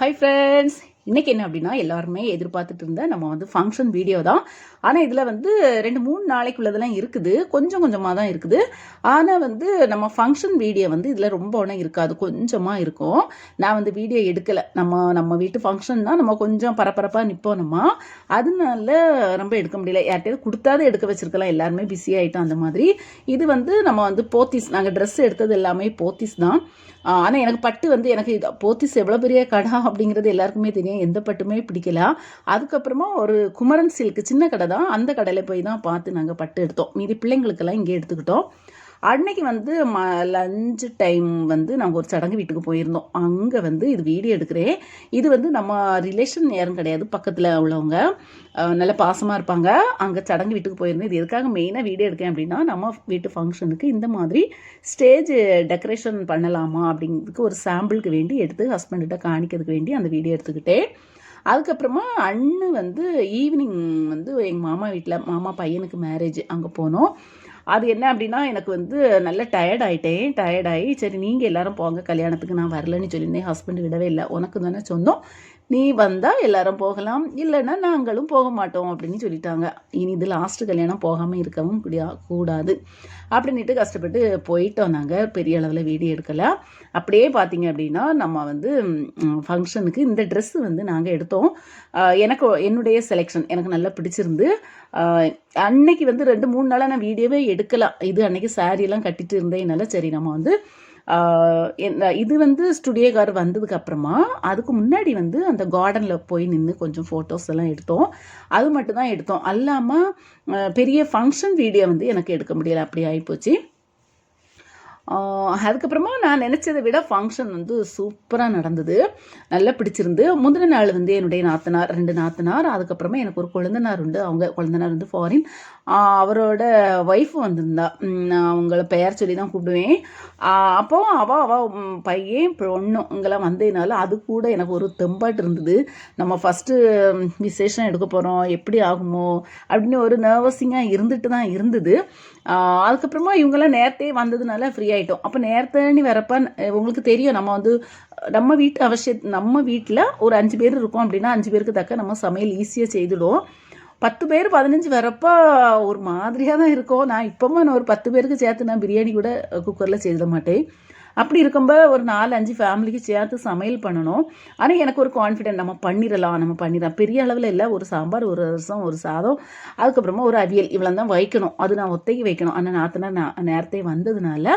Hi friends இன்றைக்கி என்ன அப்படின்னா எல்லாருமே எதிர்பார்த்துட்டு இருந்த நம்ம வந்து ஃபங்க்ஷன் வீடியோ தான். ஆனால் இதில் வந்து ரெண்டு மூணு நாளைக்குள்ளதெல்லாம் இருக்குது. கொஞ்சம் கொஞ்சமாக தான் இருக்குது. ஆனால் வந்து நம்ம ஃபங்க்ஷன் வீடியோ வந்து இதில் ரொம்ப ஒன்றும் இருக்காது. கொஞ்சமாக இருக்கும். நான் வந்து வீடியோ எடுக்கலை. நம்ம நம்ம வீட்டு ஃபங்க்ஷன்னா நம்ம கொஞ்சம் பரபரப்பாக நிற்போம் நம்ம அதனால ரொம்ப எடுக்க முடியல. யார்கிட்டயாவது கொடுத்தாது எடுக்க வச்சுருக்கலாம். எல்லாருமே பிஸி ஆகிட்டோம் அந்த மாதிரி. இது வந்து நம்ம வந்து போத்திஸ் நாங்கள் ட்ரெஸ் எடுத்தது எல்லாமே போத்திஸ் தான். ஆனால் எனக்கு பட்டு வந்து எனக்கு இது போத்தீஸ் எவ்வளோ பெரிய கடை அப்படிங்கிறது எல்லாருக்குமே தெரியும் எந்த பட்டுமே பிடிக்கல. அதுக்கப்புறமா ஒரு குமரன் சில்க்கு சின்ன கடை தான். அந்த கடையில் போய் தான் பார்த்து நாங்கள் பட்டு எடுத்தோம். மீதி பிள்ளைங்களுக்கெல்லாம் இங்கே எடுத்துக்கிட்டோம். அன்னைக்கு வந்து ம லஞ்சு டைம் வந்து நாங்கள் ஒரு சடங்கு வீட்டுக்கு போயிருந்தோம். அங்கே வந்து இது வீடியோ எடுக்கிறேன். இது வந்து நம்ம ரிலேஷன் யாரும் கிடையாது. பக்கத்தில் உள்ளவங்க நல்ல பாசமாக இருப்பாங்க. அங்கே சடங்கு வீட்டுக்கு போயிருந்தேன். இது எதுக்காக மெயினாக வீடியோ எடுக்கேன் அப்படின்னா நம்ம வீட்டு ஃபங்க்ஷனுக்கு இந்த மாதிரி ஸ்டேஜ் டெக்கரேஷன் பண்ணலாமா அப்படிங்கிறதுக்கு ஒரு சாம்பிளுக்கு வேண்டி எடுத்து ஹஸ்பண்ட்கிட்ட காணிக்கிறதுக்கு வேண்டி அந்த வீடியோ எடுத்துக்கிட்டேன். அதுக்கப்புறமா அண்ணு வந்து ஈவினிங் வந்து எங்கள் மாமா வீட்டில் மாமா பையனுக்கு மேரேஜ் அங்கே போனோம். அது என்ன அப்படின்னா எனக்கு வந்து நல்ல டயர்ட் ஆயிட்டேன். டயர்ட் ஆகி சரி நீங்கள் எல்லாரும் போங்க கல்யாணத்துக்கு நான் வரலன்னு சொல்லியிருந்தேன். ஹஸ்பண்ட் விடவே இல்லை. உனக்கு தானே சொந்தம் நீ வந்தால் எல்லாரும் போகலாம். இல்லைன்னா நாங்களும் போக மாட்டோம் அப்படின்னு சொல்லிட்டாங்க. இனி இது லாஸ்ட் கல்யாணம் போகாமல் இருக்கவும் கூடியா கூடாது. அப்படின்ட்டு கஷ்டப்பட்டு போயிட்டோம் நாங்கள் பெரிய அளவில் வீடியோ எடுக்கலை. அப்படியே பார்த்தீங்க அப்படின்னா நம்ம வந்து ஃபங்க்ஷனுக்கு இந்த ட்ரெஸ்ஸு வந்து நாங்கள் எடுத்தோம். எனக்கு என்னுடைய செலெக்ஷன் எனக்கு நல்லா பிடிச்சிருந்து அன்னைக்கு வந்து ரெண்டு மூணு நாளாக நான் வீடியோவே எடுக்கலாம் இது அன்னைக்கு சாரியெல்லாம் கட்டிட்டு இருந்தேனால சரி நம்ம வந்து இது வந்து ஸ்டுடியோகார் வந்ததுக்கு அப்புறமா அதுக்கு முன்னாடி வந்து அந்த கார்டனில் போய் நின்று கொஞ்சம் ஃபோட்டோஸ் எல்லாம் எடுத்தோம். அது மட்டும் தான் எடுத்தோம். அல்லாமல் பெரிய ஃபங்க்ஷன் வீடியோ வந்து எனக்கு எடுக்க முடியலை. அப்படி ஆகிப்போச்சு அதுக்கப்புறமா நான் நினச்சதை விட ஃபங்க்ஷன் வந்து சூப்பராக நடந்தது. நல்லா பிடிச்சிருந்து. முந்தின நாள் வந்து என்னுடைய நாத்தனார் ரெண்டு நாத்தனார் அதுக்கப்புறமா எனக்கு ஒரு குழந்தனார் உண்டு. அவங்க குழந்தனார் வந்து ஃபாரின் அவரோட ஒய்ஃப் வந்திருந்தா. நான் அவங்கள பெயர் சொல்லி தான் கூப்பிடுவேன் அப்போ அவ அவ பையன் பொண்ணும் இங்கெல்லாம் வந்ததுனால அது கூட எனக்கு ஒரு தெம்பாட்டு இருந்தது. நம்ம ஃபஸ்ட்டு விசேஷம் எடுக்க போகிறோம் எப்படி ஆகுமோ அப்படின்னு ஒரு நர்வஸிங்காக இருந்துட்டு தான் இருந்தது அதுக்கப்புறமா இவங்கெல்லாம் நேரத்தே வந்ததுனால ஃப்ரீ ஆகிட்டோம் அப்போ இப்போ வரப்ப வரப்போ உங்களுக்கு தெரியும். நம்ம வந்து நம்ம வீட்டு அவசிய நம்ம வீட்டில் ஒரு அஞ்சு பேர் இருக்கோம் அப்படின்னா அஞ்சு பேருக்கு தக்க நம்ம சமையல் ஈஸியாக செய்துடுவோம். பத்து பேர் பதினஞ்சு வரப்போ ஒரு மாதிரியாக தான் இருக்கும். நான் இப்போவும் நான் ஒரு பத்து பேருக்கு சேர்த்து நான் பிரியாணி கூட குக்கரில் செய்திட மாட்டேன். அப்படி இருக்கும்போது ஒரு நாலு அஞ்சு ஃபேமிலிக்கு சேர்த்து சமையல் பண்ணணும். ஆனால் எனக்கு ஒரு கான்ஃபிடென்ட் நம்ம பண்ணிடலாம் நம்ம பண்ணிடலாம். பெரிய அளவில் இல்லை ஒரு சாம்பார் ஒரு ரசம் ஒரு சாதம் அதுக்கப்புறமா ஒரு அவியல் இவ்வளோ தான் வைக்கணும். அது நான் ஒத்தைக்கு வைக்கணும். ஆனால் நாத்தனா நான் நேரத்தே வந்ததுனால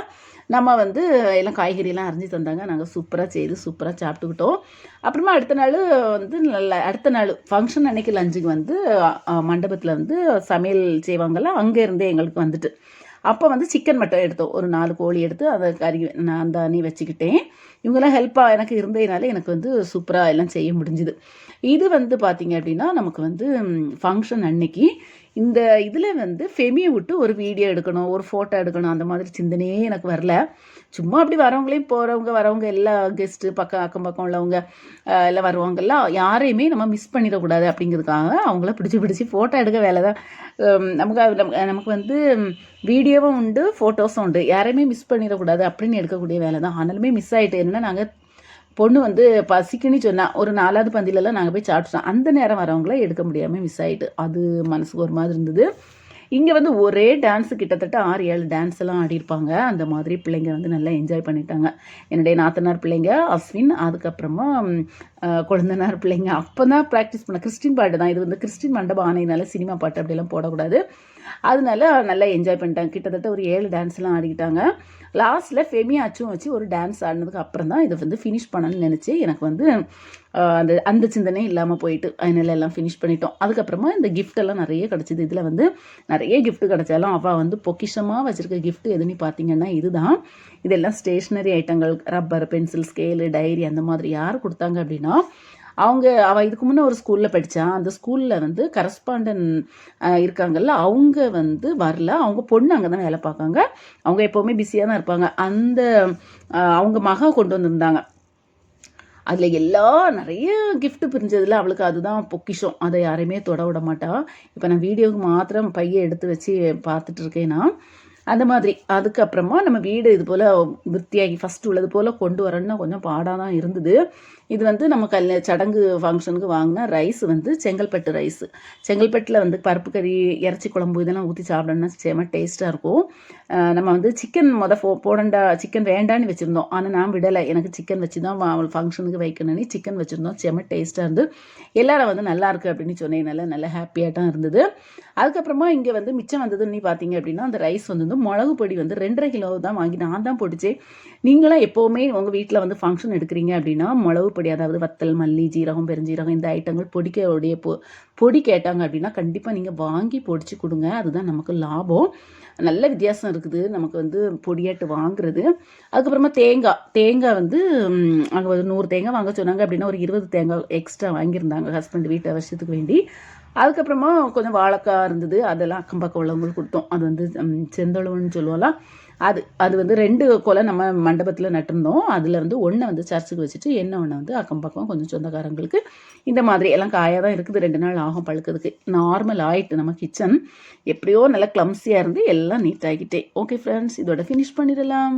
நம்ம வந்து எல்லாம் காய்கறியெல்லாம் அரிஞ்சு தந்தாங்க. நாங்கள் சூப்பராக செய்து சூப்பராக சாப்பிட்டுக்கிட்டோம். அப்புறமா அடுத்த நாள் வந்து நல்ல அடுத்த நாள் ஃபங்க்ஷன் அன்னைக்கு லஞ்சுக்கு வந்து மண்டபத்தில் வந்து சமையல் செய்வாங்கல்ல அங்கே இருந்தே எங்களுக்கு வந்துட்டு. அப்போ வந்து சிக்கன் மட்டும் எடுத்தோம். ஒரு நாலு கோழி எடுத்து அதை கறி நான் அந்த அணி வச்சுக்கிட்டேன். இவங்கெல்லாம் ஹெல்ப்பாக எனக்கு இருந்ததுனால எனக்கு வந்து சூப்பராக எல்லாம் செய்ய முடிஞ்சுது. இது வந்து பார்த்தீங்க அப்படின்னா நமக்கு வந்து ஃபங்க்ஷன் அன்னைக்கு இந்த இதில் வந்து ஃபெமியை விட்டு ஒரு வீடியோ எடுக்கணும் ஒரு ஃபோட்டோ எடுக்கணும் அந்த மாதிரி சிந்தனையே எனக்கு வரல. சும்மா அப்படி வரவங்களையும் போகிறவங்க வரவங்க எல்லா கெஸ்ட்டு பக்கம் அக்கம் பக்கம் உள்ளவங்க எல்லாம் வருவாங்கல்ல யாரையுமே நம்ம மிஸ் பண்ணிடக்கூடாது அப்படிங்கிறதுக்காக அவங்கள பிடிச்சி பிடிச்சி ஃபோட்டோ எடுக்க வேலை தான் நமக்கு நமக்கு- நமக்கு வந்து வீடியோவும் உண்டு ஃபோட்டோஸும் உண்டு. யாரையுமே மிஸ் பண்ணிடக்கூடாது அப்படின்னு எடுக்கக்கூடிய வேலை தான் ஆனாலுமே மிஸ் ஆகிட்டு என்னன்னா நாங்கள் பொண்ணு வந்து பசிக்குன்னு சொன்னால் ஒரு நாலாவது பந்திலெல்லாம் நாங்கள் போய் சாப்பிட்டோம் அந்த நேரம் வரவங்கள எடுக்க முடியாமல் மிஸ் ஆகிட்டு அது மனசுக்கு ஒரு மாதிரி இருந்தது. இங்கே வந்து ஒரே டான்ஸ் கிட்டத்தட்ட ஆறு ஏழு டான்ஸ் எல்லாம் ஆடிருப்பாங்க அந்த மாதிரி பிள்ளைங்க வந்து நல்லா என்ஜாய் பண்ணிட்டாங்க. என்னுடைய நாத்தனார் பிள்ளைங்க அஸ்வின் அதுக்கப்புறமா குழந்தனார் பிள்ளைங்க. அப்போ தான் ப்ராக்டிஸ் பண்ண கிறிஸ்டின் பாட்டு தான். இது வந்து கிறிஸ்டின் மண்டபம் ஆனையினால சினிமா பாட்டு அப்படிலாம் போடக்கூடாது. அதனால நல்லா என்ஜாய் பண்ணிட்டாங்க. கிட்டத்தட்ட ஒரு ஏழு டான்ஸ்லாம் ஆடிக்கிட்டாங்க. லாஸ்ட்டில் ஃபெமி அச்சும் வச்சு ஒரு டான்ஸ் ஆடினதுக்கு அப்புறம் தான் இதை வந்து ஃபினிஷ் பண்ணணும்னு நினச்சி எனக்கு வந்து அந்த அந்த சிந்தனை இல்லாமல் போயிட்டு அதனால எல்லாம் ஃபினிஷ் பண்ணிட்டோம். அதுக்கப்புறமா இந்த கிஃப்ட் எல்லாம் நிறைய கிடச்சிது. இதில் வந்து நிறைய கிஃப்ட் கிடைச்சாலும் அவள் வந்து பொக்கிஷமாக வச்சுருக்க கிஃப்ட் எதுன்னு பார்த்தீங்கன்னா இதுதான். இதெல்லாம் ஸ்டேஷ்னரி ஐட்டங்கள் ரப்பர் பென்சில் ஸ்கேலு டைரி அந்த மாதிரி யார் கொடுத்தாங்க அப்படின்னா அவங்க அவள் இதுக்கு முன்னே ஒரு ஸ்கூலில் படித்தான் அந்த ஸ்கூலில் வந்து கரஸ்பாண்டன் இருக்காங்கல்ல அவங்க வந்து வரல. அவங்க பொண்ணு அங்கே தான் வேலை பார்க்காங்க. அவங்க எப்போவுமே பிஸியாக தான் இருப்பாங்க. அந்த அவங்க மக கொண்டு வந்திருந்தாங்க. அதில் எல்லா நிறைய கிஃப்ட்டு பிரிஞ்சதில் அவளுக்கு அதுதான் பொக்கிஷம். அதை யாரையுமே தொட விட மாட்டான் இப்போ நான் வீடியோவுக்கு மாத்திரம் பையை எடுத்து வச்சு பார்த்துட்டு இருக்கேன்னா அந்த மாதிரி. அதுக்கப்புறமா நம்ம வீடு இது போல் விற்த்தியாகி ஃபஸ்ட்டு உள்ளது போல் கொண்டு வரணும்னா கொஞ்சம் பாடாக தான் இருந்தது. இது வந்து நம்ம கல் சடங்கு ஃபங்க்ஷனுக்கு வாங்கினா ரைஸ் வந்து செங்கல்பட்டு ரைஸ் செங்கல்பட்டில் வந்து பருப்பு கறி இறச்சி குழம்பு இதெல்லாம் ஊற்றி சாப்பிடணும்னா செம்ம டேஸ்ட்டாக இருக்கும். நம்ம வந்து சிக்கன் மொதல் போ போடண்டா சிக்கன் வேண்டான்னு வச்சுருந்தோம். ஆனால் நான் விடலை. எனக்கு சிக்கன் வச்சு தான் அவள் ஃபங்க்ஷனுக்கு வைக்கணும்னு சிக்கன் வச்சுருந்தோம். செம டேஸ்ட்டாக இருந்து எல்லாரும் வந்து நல்லாயிருக்கு அப்படின்னு சொன்னதுனால நல்லா ஹாப்பியாக தான் இருந்தது. அதுக்கப்புறமா இங்கே வந்து மிச்சம் வந்ததுன்னு பார்த்தீங்க அப்படின்னா அந்த ரைஸ் வந்து மிளகு பொடி வந்து ரெண்டரை கிலோ தான் வாங்கி நான் தான் பொடிச்சேன் நீங்களாம் எப்போவுமே உங்கள் வீட்டில் வந்து ஃபங்க்ஷன் எடுக்கிறீங்க அப்படின்னா மிளகு பொடி அதாவது வத்தல் மல்லி ஜீரகம் பெருஞ்சீரகம் இந்த ஐட்டங்கள் பொடிக்கோடைய பொ பொடி கேட்டாங்க அப்படின்னா கண்டிப்பாக நீங்கள் வாங்கி பொடிச்சு கொடுங்க. அதுதான் நமக்கு லாபம். நல்ல வித்தியாசம் இருக்குது. நமக்கு வந்து பொடியாட்டு வாங்குறது. அதுக்கப்புறமா தேங்காய் தேங்காய் வந்து அங்கே ஒரு நூறு தேங்காய் வாங்க சொன்னாங்க அப்படின்னா ஒரு இருபது தேங்காய் எக்ஸ்ட்ரா வாங்கியிருந்தாங்க ஹஸ்பண்ட் வீட்டு அவசியத்துக்கு வேண்டி. அதுக்கப்புறமா கொஞ்சம் வாழைக்காய் இருந்தது. அதெல்லாம் அக்கம் பக்கம் உள்ளவங்களுக்கு கொடுத்தோம். அது வந்து செந்தளவுன்னு சொல்லுவோம்லாம் அது அது வந்து ரெண்டு கொலை நம்ம மண்டபத்தில் நட்டிருந்தோம். அதில் வந்து ஒன்றை வந்து சர்ச்சுக்கு வச்சுட்டு என்ன ஒன்று வந்து அக்கம் பக்கம் கொஞ்சம் சொந்தக்காரங்களுக்கு இந்த மாதிரி எல்லாம் காயாக தான் இருக்குது. ரெண்டு நாள் ஆகும் பழுக்கிறதுக்கு. நார்மல் ஆகிட்டு நம்ம கிச்சன் எப்படியோ நல்லா கிளம்ஸியாக இருந்து எல்லாம் நீட் ஆகிட்டே. ஓகே ஃப்ரெண்ட்ஸ் இதோட ஃபினிஷ் பண்ணிடலாம்.